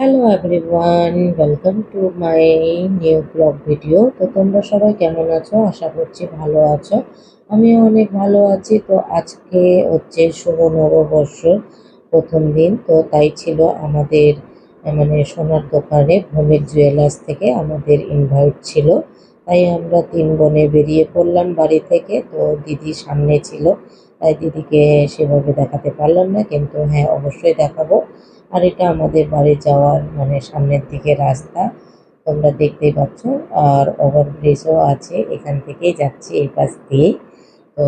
Hello everyone welcome to my new blog video তো তোমরা সবাই কেমন আছো? আশা করছি ভালো আছো। আমিও অনেক ভালো আছি। তো আজকে হচ্ছে শুভ নববর্ষ প্রথম দিন। তো তাই ছিল আমাদের মানে সোনার দোকানে ভৌমিক জুয়েলার্স থেকে আমাদের ইনভাইট ছিল। তাই আমরা তিন বোনে বেরিয়ে পড়লাম বাড়ি থেকে। তো দিদি সামনে ছিল। তাই দিদিকে সেভাবে দেখাতে পারলাম না, কিন্তু হ্যাঁ অবশ্যই দেখাবো। আর এটা আমাদের বাড়ি যাওয়ার মানে সামনের দিকে রাস্তা, তোমরা দেখতেই পাচ্ছ। আর ওভারব্রিজও আছে, এখান থেকেই যাচ্ছি এই পাশ দিয়েই তো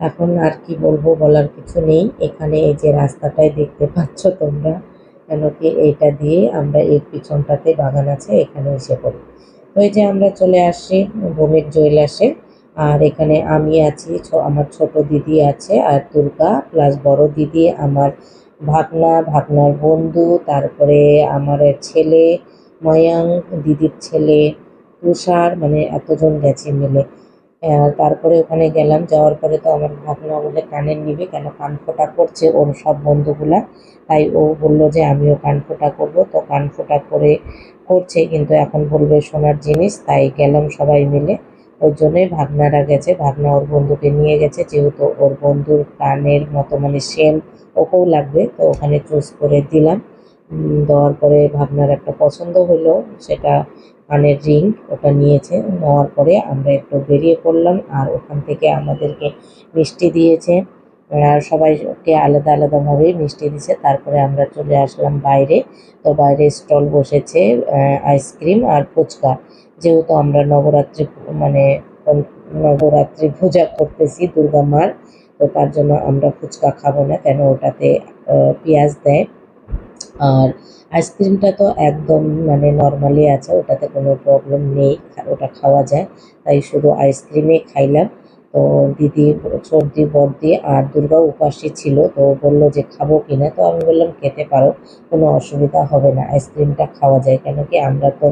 এখন আর কি বলব, বলার কিছু নেই। এখানে এই যে রাস্তাটাই দেখতে পাচ্ছ তোমরা, কেন কি এইটা দিয়ে আমরা এর পিছনটাতে বাগান আছে এখানে এসে পড়ি। ওই যে আমরা চলে আসছি ভৌমিক জুয়েলার্সে আর এখানে আমি আছি আমার ছোট দিদি আছে আর দুর্গা প্লাস বড় দিদি, আমার ভাগনা, ভাগনার বন্ধু, তারপরে আমার ছেলে ময়াঙ্ক দিদির ছেলে তুষার মানে এতজন গেছে মিলে। তারপরে ওখানে গেলাম, যাওয়ার পরে তো আমার ভাগনা বলে কানের নিবে, কেন কান ফোটা করছে ওর সব বন্ধুগুলা। তাই ও বলল যে আমিও কান ফোটা করব, তো কান ফোটা করে করছে, কিন্তু এখন বলবে সোনার জিনিস, তাই গেলাম সবাই মিলে। ওই জন্যই ভাগনারা গেছে। ভাগনা ওর বন্ধুকে নিয়ে গেছে। যেহেতু ওর বন্ধুর কানের মতো মানে সেম ওকেও লাগবে, তো ওখানে চুজ করে দিলাম। দেওয়ার পরে ভাবনার একটা পছন্দ হলো, সেটা কানের রিং ওটা নিয়েছে। নেওয়ার পরে আমরা একটু বেরিয়ে পড়লাম আর ওখান থেকে আমাদেরকে মিষ্টি দিয়েছে। আর সবাইকে আলাদা আলাদাভাবে মিষ্টি দিয়েছে তারপরে আমরা চলে আসলাম বাইরে। তো বাইরে স্টল বসেছে আইসক্রিম আর ফুচকা। যেহেতু আমরা নবরাত্রি মানে নবরাত্রি পূজা করতেছি দুর্গা মার, তো তার জন্য আমরা ফুচকা খাব না, কেন ওটাতে পেঁয়াজ দেয়। আর আইসক্রিমটা তো একদম মানে নর্মালি আছে, ওটাতে কোনো প্রবলেম নেই ওটা খাওয়া যায়। তাই শুধু আইসক্রিমে খাইলাম। তো দিদি, সর্দি, বর্দি আর দুর্গা উপাসী ছিল, তো বলল যে খাব কিনা, তো আমি বললাম খেতে পারো, কোনো অসুবিধা হবে না, আইসক্রিমটা খাওয়া যায়। কেন কি আমরা তো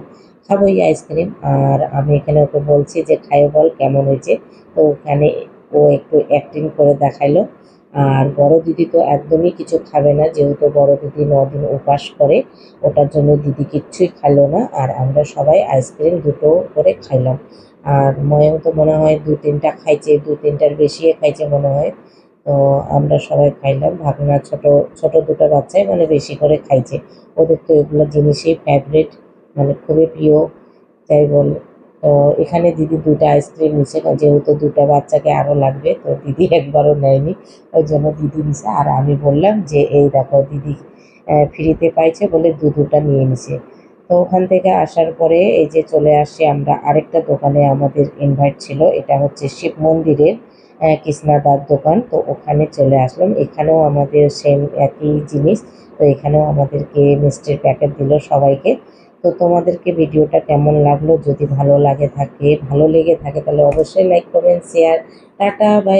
খাবোই আইসক্রিম। আর আমি এখানে ওকে বলছি যে খাইয়ে বল, কেমন হয়েছে? তো ওখানে ও একটু অ্যাক্টিং করে দেখাইলো। আর বড় দিদি তো একদমই কিছু খাবে না, যেহেতু বড় দিদি দিন উপাস করে, ওটার জন্য দিদি কিচ্ছুই খাইলো না। আর আমরা সবাই আইসক্রিম দুটো করে খাইলাম। আর ময়ং তো মনে হয় দু তিনটা খাইছে, দু তিনটার বেশি খাইছে মনে হয়। তো আমরা সবাই খাইলাম। ভাগনা ছোট ছোট দুটো বাচ্চাই মানে বেশি করে খাইছে। ওদের তো এগুলো জিনিসই ফেভারিট মানে খুবই প্রিয় যাই বল, তো এখানে দিদি দুটো আইসক্রিম নিছে যেহেতু দুটো বাচ্চাকে আরও লাগবে, তো দিদি একবারও নেয়নি। ওই জন্য দিদি নিছে, আর আমি বললাম যে, এই দেখো, দিদি ফ্রিতে পাইছে বলে দু দুটা নিয়ে নিছে। তো ওখান থেকে আসার পরে এই যে চলে আসি আমরা, আরেকটা দোকানে আমাদের ইনভাইট ছিল, এটা হচ্ছে শিব মন্দিরের কৃষ্ণাদার দোকান। তো ওখানে চলে আসলাম, এখানেও আমাদের সেম একই জিনিস, তো এখানেও আমাদেরকে মিষ্টির প্যাকেট দিল সবাইকে। তো তোমাদেরকে ভিডিওটা কেমন লাগল? যদি ভালো লাগে থাকে, ভালো লেগে থাকে, তাহলে অবশ্যই লাইক করবেন শেয়ার টাটা বাই